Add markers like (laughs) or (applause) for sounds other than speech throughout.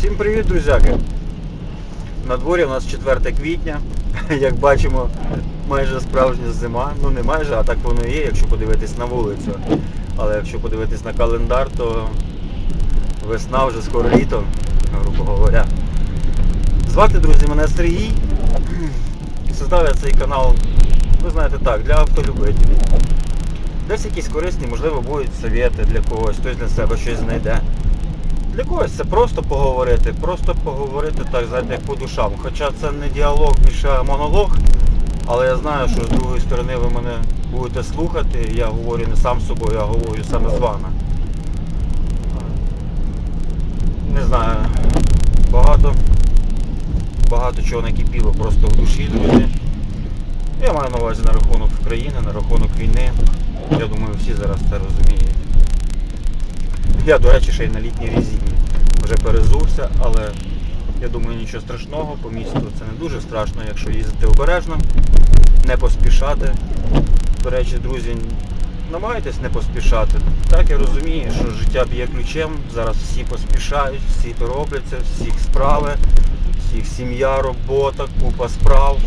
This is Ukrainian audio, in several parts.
Всім привіт, друзяки! На дворі у нас 4 квітня. (laughs) Як бачимо, майже справжня зима. Ну не майже, а так воно і є, якщо подивитись на вулицю. Але якщо подивитись на календар, то весна вже скоро літо, грубо говоря. Звати, друзі, мене Сергій. (clears throat) Создав я цей канал, ви знаєте так, для автолюбителів. Десь якісь корисні, можливо, будуть совєти для когось, хтось для себе щось знайде. Для когось це просто поговорити, просто поговорити так, знаєте, як по душам. Хоча це не діалог, більше монолог, але я знаю, що з другої сторони ви мене будете слухати, я говорю не сам з собою, я говорю саме з вами. Не знаю, багато, багато чого накипіло просто в душі, друзі. Я маю на увазі на рахунок країни, на рахунок війни. Я думаю, всі зараз це розуміють. Я, до речі, ще й на літній резині вже перезувся, але я думаю, нічого страшного, по місту це не дуже страшно, якщо їздити обережно, не поспішати. До речі, друзі, намагайтесь не поспішати. Так я розумію, що життя б'є ключем, зараз всі поспішають, всі торопляться, всіх справи, всіх сім'я, робота, купа справ.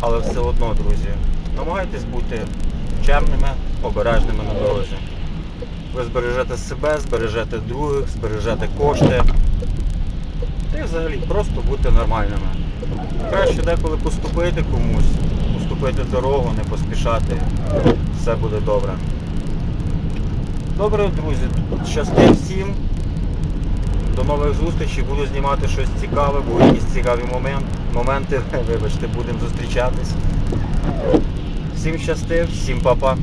Але все одно, друзі, намагайтесь бути чемними, обережними на дорозі. Ви збережете себе, збережете других, збережете кошти. Й взагалі просто бути нормальними. Краще деколи поступити комусь, поступити дорогу, не поспішати. Все буде добре. Добре, друзі, щасти всім. До нових зустрічей, буду знімати щось цікаве, будуть якісь цікаві момент, моменти. (laughs) Вибачте, будемо зустрічатись. Всім щасти, всім па-па.